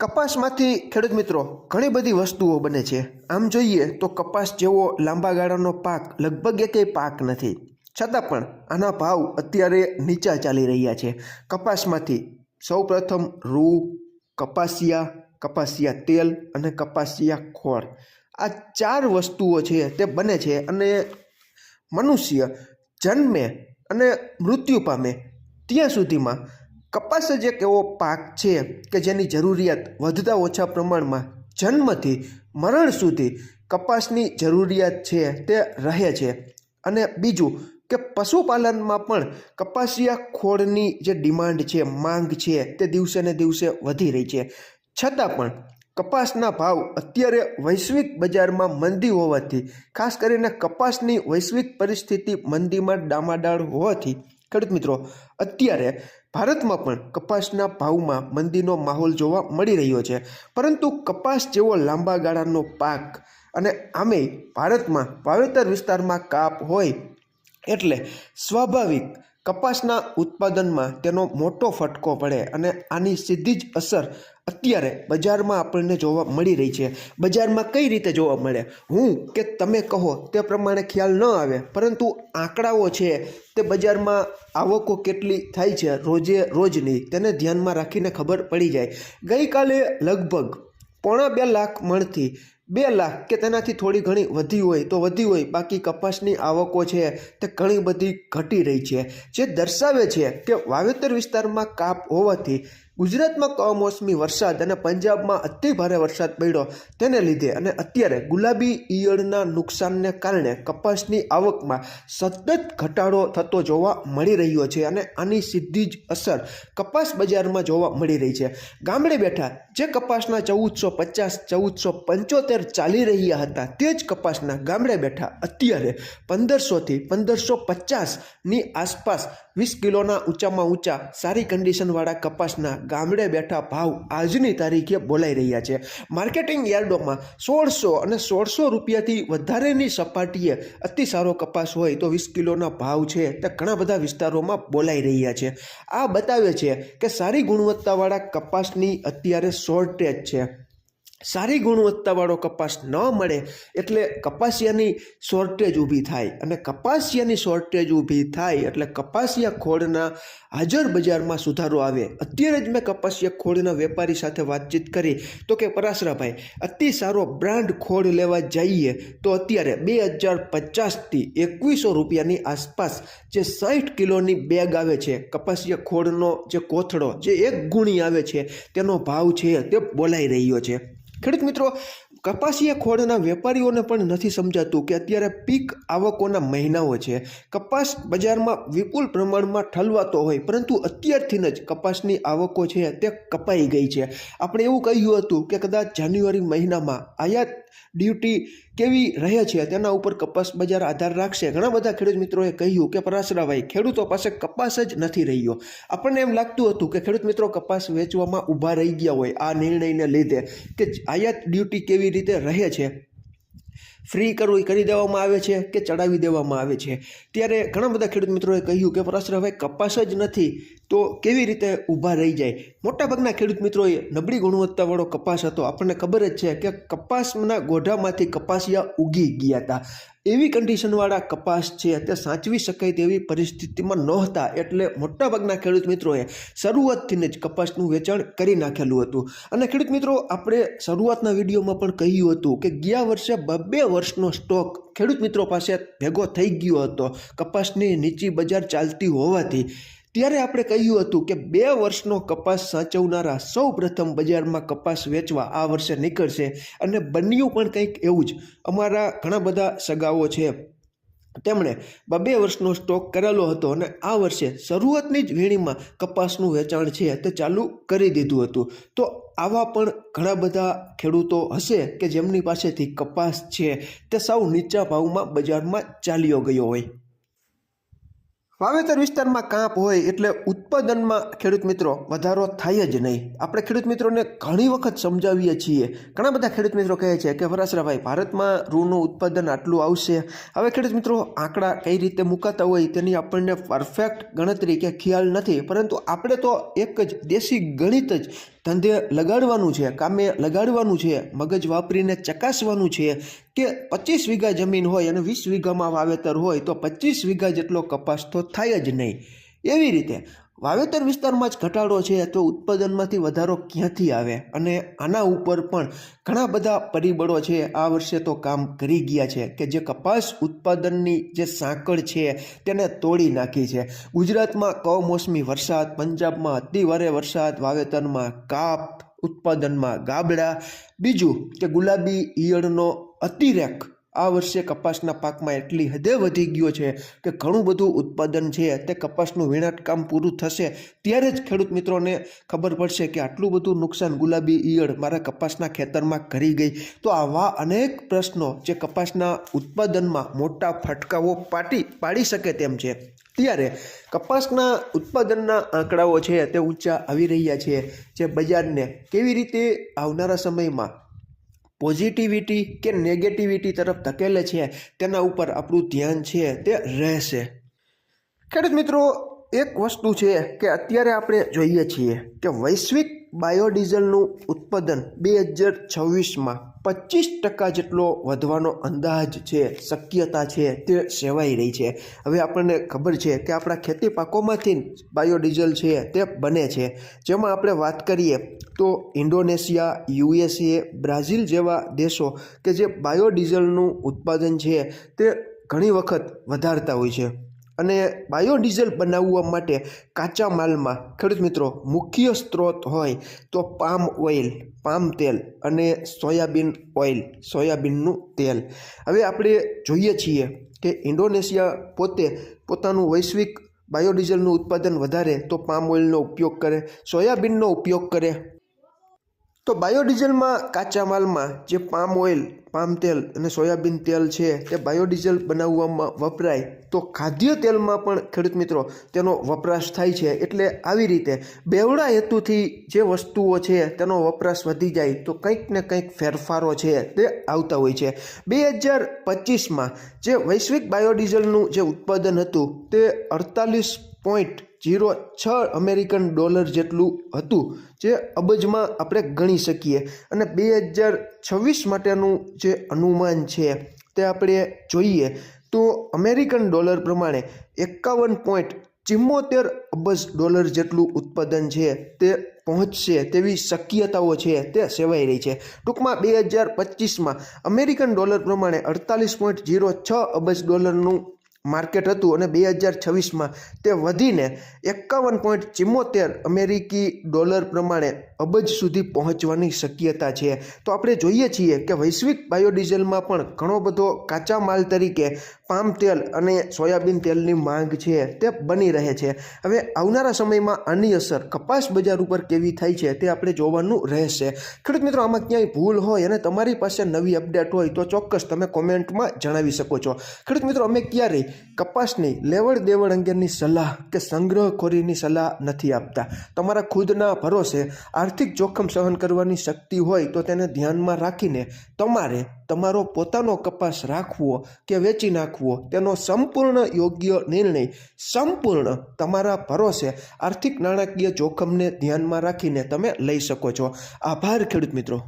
કપાસમાંથી, ખેડૂત મિત્રો, ઘણી બધી વસ્તુઓ બને છે. આમ જોઈએ તો કપાસ જેવો લાંબા ગાળાનો પાક લગભગ એકેય પાક નથી. છતાં પણ આના ભાવ અત્યારે નીચા ચાલી રહ્યા છે. કપાસમાંથી સૌપ્રથમ રૂ, કપાસિયા કપાસિયા તેલ અને કપાસિયા ખોળ. આ ચાર વસ્તુઓ છે તે બને છે અને મનુષ્ય જન્મે અને મૃત્યુ પામે ત્યાં સુધીમાં કપાસ જ એક એવો પાક છે કે જેની જરૂરિયાત વધતા ઓછા પ્રમાણમાં જન્મથી મરણ સુધી કપાસની જરૂરિયાત છે તે રહે છે. અને બીજું કે પશુપાલનમાં પણ કપાસિયા ખોળની જે ડિમાન્ડ છે, માંગ છે તે દિવસે ને દિવસે વધી રહી છે. છતાં પણ કપાસના ભાવ અત્યારે વૈશ્વિક બજારમાં મંદી હોવાથી, ખાસ કરીને કપાસની વૈશ્વિક પરિસ્થિતિ મંદીમાં ડામાડાળ હોવાથી ખેડૂત મિત્રો, અત્યારે ભારતમાં પણ કપાસના ભાવમાં મંદીનો માહોલ જોવા મળી રહ્યો છે. પરંતુ કપાસ જેવો લાંબા ગાળાનો પાક અને આમે ભારતમાં વાવેતર વિસ્તારમાં કાપ હોય એટલે સ્વાભાવિક કપાસના ઉત્પાદનમાં તેનો મોટો ફટકો પડે અને આની સીધી જ અસર અત્યારે બજારમાં આપણને જોવા મળી રહી છે. બજારમાં કઈ રીતે જોવા મળે? હું કે તમે કહો તે પ્રમાણે ખ્યાલ ન આવે, પરંતુ આંકડાઓ છે તે બજારમાં આવકો કેટલી થાય છે રોજે રોજની તેને ધ્યાનમાં રાખીને ખબર પડી જાય. ગઈકાલે લગભગ પોણા બે લાખ મણથી બે લાખ કે તેનાથી થોડી ઘણી વધી હોય તો વધી હોય, બાકી કપાસની આવકો છે તે ઘણી બધી ઘટી રહી છે. જે દર્શાવે છે કે વાવેતર વિસ્તારમાં કાપ હોવાથી ગુજરાતમાં કમોસમી વરસાદ અને પંજાબમાં અતિ ભારે વરસાદ પડ્યો. તેને લીધે અને અત્યારે ગુલાબી ઈયળના નુકસાનને કારણે કપાસની આવકમાં સતત ઘટાડો થતો જોવા મળી રહ્યો છે અને આની સીધી જ અસર કપાસ બજારમાં જોવા મળી રહી છે. ગામડે બેઠા જે કપાસના ચૌદસો પચાસ, ચૌદસો પંચોતેર ચાલી રહ્યા હતા તે જ કપાસના ગામડે બેઠા અત્યારે પંદરસોથી પંદરસો પચાસની આસપાસ વીસ કિલોના ઊંચામાં ઊંચા સારી કન્ડિશનવાળા કપાસના ગામડે બેઠા ભાવ આજની તારીખે બોલાઈ રહ્યા છે. માર્કેટિંગ યાર્ડોમાં સોળસો અને સોળસો રૂપિયાથી વધારેની સપાટીએ અતિ સારો કપાસ હોય તો વીસ કિલોના ભાવ છે તે ઘણા બધા વિસ્તારોમાં બોલાઈ રહ્યા છે. આ બતાવે છે કે સારી ગુણવત્તાવાળા કપાસની અત્યારે શોર્ટેજ છે. સારી ગુણવત્તાવાળો કપાસ ન મળે એટલે કપાસિયાની શોર્ટેજ ઊભી થાય. અને કપાસિયાની શોર્ટેજ ઊભી થાય એટલે કપાસિયા ખોળના હાજર બજારમાં સુધારો આવે. અત્યારે જ મેં કપાસિયા ખોળના વેપારી સાથે વાતચીત કરી. તો કે, પરાશરાભાઈ, અતિ સારો બ્રાન્ડ ખોળ લેવા જઈએ તો અત્યારે બે હજાર પચાસથી એકવીસો રૂપિયાની આસપાસ જે સાઠ કિલોની બેગ આવે છે, કપાસિયા ખોળનો જે કોથળો જે એક ગુણી આવે છે, તેનો ભાવ છે તે બોલાઈ રહ્યો છે. ખેડૂત મિત્રો, કપાસિયા ખોળના વેપારીઓને પણ નથી સમજાતું કે અત્યારે પીક આવકોના મહિનાઓ છે. કપાસ બજારમાં વિપુલ પ્રમાણમાં ઠલવાતો હોય, પરંતુ અત્યારથી જ કપાસની આવકો છે તે કપાઈ ગઈ છે. આપણે એવું કહ્યું હતું કે કદાચ જાન્યુઆરી મહિનામાં આયાત ડ્યુટી કેવી રહે છે? તેના ઉપર કપાસ બજાર આધાર રાખશે. ઘણા બધા ખેડૂત મિત્રોએ કહ્યું કે પરાસરાભાઈ, ખેડૂતો પાસે કપાસ જ નથી રહ્યો. આપણને એમ લાગતું હતું કે ખેડૂત મિત્રો કપાસ વેચવામાં ઊભા રહી ગયા હોય. આ નિર્ણયને લીધે કે આયાત ડ્યુટી કેવી રીતે રહે છે? ફ્રી કરવું કરી દેવામાં આવે છે કે ચડાવી દેવામાં આવે છે? ત્યારે ઘણા બધા ખેડૂત મિત્રોએ કહ્યું કે પરાશરાભાઈ કપાસ જ નથી. તો કેવી રીતે ઊભા રહી જાય? મોટાભાગના ખેડૂત મિત્રોએ નબળી ગુણવત્તાવાળો કપાસ હતો. આપણને ખબર જ છે કે કપાસના ગોઢામાંથી કપાસિયા ઉગી ગયા હતા. એવી કન્ડિશનવાળા કપાસ છે, તે સાચવી શકાય તેવી પરિસ્થિતિમાં નહોતા. એટલે મોટાભાગના ખેડૂત મિત્રોએ શરૂઆતથી જ કપાસનું વેચાણ કરી નાખેલું હતું. અને ખેડૂત મિત્રો, આપણે શરૂઆતના વિડીયોમાં પણ કહ્યું હતું કે ગયા વર્ષે બબે વર્ષનો સ્ટોક ખેડૂત મિત્રો પાસે ભેગો થઈ ગયો હતો. કપાસની નીચી બજાર ચાલતી હોવાથી ત્યારે આપણે કહ્યું હતું કે બે વર્ષનો કપાસ સાચવનારા સૌ પ્રથમ બજારમાં કપાસ વેચવા આ વર્ષે નીકળશે અને બન્યું પણ કંઈક એવું જ. અમારા ઘણા બધા સગાઓ છે. તેમણે બબે વર્ષનો સ્ટોક કરેલો હતો અને આ વર્ષે શરૂઆતની જ વીણીમાં કપાસનું વેચાણ છે તે ચાલુ કરી દીધું હતું. તો આવા પણ ઘણા બધા ખેડૂતો હશે કે જેમની પાસેથી કપાસ છે તે સૌ નીચા ભાવમાં બજારમાં ચાલ્યો ગયો હોય. વાવેતર વિસ્તારમાં કાંપ હોય એટલે ઉત્પાદનમાં ખેડૂત મિત્રો વધારો થાય જ નહીં. આપણે ખેડૂત મિત્રોને ઘણી વખત સમજાવીએ છીએ. ઘણા બધા ખેડૂત મિત્રો કહે છે કે વરાસરાભાઈ ભારતમાં રૂનું ઉત્પાદન આટલું આવશે. હવે ખેડૂત મિત્રો આંકડા કઈ રીતે મુકાતા હોય તેની આપણને પરફેક્ટ ગણતરી કે ખ્યાલ નથી. પરંતુ આપણે તો એક જ દેશી ગણિત જ ધંધે લગાડવાનું છે, કામે લગાડવાનું છે, મગજ વાપરીને ચકાસવાનું છે કે પચીસ વીઘા જમીન હોય અને વીસ વીઘામાં વાવેતર હોય તો પચીસ વીઘા જેટલો કપાસ તો થાય જ નહીં. એવી રીતે વાવેતર વિસ્તારમાં જ ઘટાડો છે તો ઉત્પાદનમાંથી વધારો ક્યાંથી આવે? અને આના ઉપર પણ ઘણા બધા પરિબળો છે. આ વર્ષે તો કામ કરી ગયા છે કે જે કપાસ ઉત્પાદનની જે સાંકળ છે તેને તોડી નાખી છે. ગુજરાતમાં કમોસમી વરસાદ, પંજાબમાં અતિભારે વરસાદ, વાવેતરમાં કાપ, ઉત્પાદનમાં ગાબડા. બીજું કે ગુલાબી ઈયળનો અતિરેક આ વર્ષે કપાસના પાકમાં એટલી હદે વધી ગયો છે કે ઘણું બધું ઉત્પાદન છે, તે કપાસનું વીણાટ કામ પૂરું થશે, ત્યારે જ ખેડૂત મિત્રોને ખબર પડશે કે આટલું બધું નુકસાન ગુલાબી ઈયળ મારા કપાસના ખેતરમાં કરી ગઈ. તો આવા અનેક પ્રશ્નો જે કપાસના ઉત્પાદનમાં મોટા ફટકાઓ પાટી, પાડી શકે તેમ છે. ત્યારે કપાસના ઉત્પાદનના આંકડાઓ છે તે ઊંચા આવી રહ્યા છે. જે બજારને કેવી રીતે આવનારા સમયમાં પોઝિટિવિટી કે નેગેટિવિટી તરફ ધકેલે છે, તેના ઉપર આપણું ધ્યાન છે, તે રહેશે. ખેડૂત મિત્રો, એક વસ્તુ છે કે અત્યારે આપણે જોઈએ છીએ કે વૈશ્વિક બાયોડીઝલનું ઉત્પાદન બે હજાર છવ્વીસમાં પચીસ ટકા જેટલો વધવાનો અંદાજ છે, શક્યતા છે, તે સેવાઈ રહી છે. હવે આપણને ખબર છે કે આપણા ખેતી પાકોમાંથી બાયોડીઝલ છે તે બને છે. જેમાં આપણે વાત કરીએ તો ઇન્ડોનેશિયા, યુએસએ, બ્રાઝિલ જેવા દેશો કે જે બાયોડીઝલનું ઉત્પાદન છે તે ઘણી વખત વધારતા હોય છે. અને બાયોડીઝલ બનાવવા માટે કાચા માલમાં, ખેડૂત મિત્રો, મુખ્ય સ્ત્રોત હોય તો પામ ઓઇલ, પામ તેલ અને સોયાબીન ઓઇલ, સોયાબીનનું તેલ. હવે આપણે જોઈએ છીએ કે ઇન્ડોનેશિયા પોતે પોતાનું વૈશ્વિક બાયોડીઝલનું ઉત્પાદન વધારે તો પામ ઓઇલનો ઉપયોગ કરે, સોયાબીનનો ઉપયોગ કરે. તો બાયોડીઝલમાં કાચા માલમાં જે પામ ઓઇલ, પામ તેલ અને સોયાબીન તેલ છે તે બાયોડીઝલ બનાવવામાં વપરાય. તો ખાદ્ય તેલમાં પણ ખેડૂત મિત્રો તેનો વપરાશ થાય છે એટલે આવી રીતે બેવડા હેતુથી જે વસ્તુઓ છે તેનો વપરાશ વધી જાય તો કંઈક ને કંઈક ફેરફારો છે તે આવતા હોય છે. બે હજાર પચીસમાં જે વૈશ્વિક બાયોડીઝલનું જે ઉત્પાદન હતું તે અડતાલીસ પોઈન્ટ જીરો છ અમેરિકન ડોલર જેટલું હતું, જે અબજમાં આપણે ગણી શકીએ. અને બે હજાર છવ્વીસ માટેનું જે અનુમાન છે, તે આપણે જોઈએ તો અમેરિકન ડોલર પ્રમાણે એકાવન પોઈન્ટ ચિમ્મોતેર અબજ ડોલર જેટલું ઉત્પાદન છે, તે પહોંચશે તેવી શક્યતાઓ છે, તે સેવાઈ રહી છે. ટૂંકમાં બે હજાર પચીસમાં અમેરિકન ડોલર પ્રમાણે અડતાલીસ પોઈન્ટ જીરો છ અબજ ડોલરનું માર્કેટ હતું અને બે હજાર છવ્વીસમાં તે વધીને એકાવન પોઈન્ટ ચિમ્મોતેર અમેરિકી ડોલર પ્રમાણે અબજ સુધી પહોંચવાની શક્યતા છે. તો આપણે જોઈએ છીએ કે વૈશ્વિક બાયોડીઝલમાં પણ ઘણો બધો કાચા માલ તરીકે પામ તેલ અને સોયાબીન તેલની માંગ છે તે બની રહે છે. હવે આવનારા સમયમાં આની અસર કપાસ બજાર ઉપર કેવી થાય છે તે આપણે જોવાનું રહેશે. ખેડૂત મિત્રો, આમાં ક્યાંય ભૂલ હોય અને તમારી પાસે નવી અપડેટ હોય તો ચોક્કસ તમે કોમેન્ટમાં જણાવી શકો છો. ખેડૂત મિત્રો, અમે ક્યારેય કપાસની લેવડ દેવડ અંગેની સલાહ કે સંગ્રહખોરીની સલાહ નથી આપતા. તમારા ખુદના ભરોસે આર્થિક જોખમ સહન કરવાની શક્તિ હોય તો તેને ધ્યાનમાં રાખીને તમારે તમારો પોતાનો કપાસ રાખવો કે વેચી નાખવો, તેનો સંપૂર્ણ યોગ્ય નિર્ણય, સંપૂર્ણ તમારા ભરોસે આર્થિક નાણાકીય જોખમને ધ્યાનમાં રાખીને તમે લઈ શકો છો. આભાર ખેડૂત મિત્રો.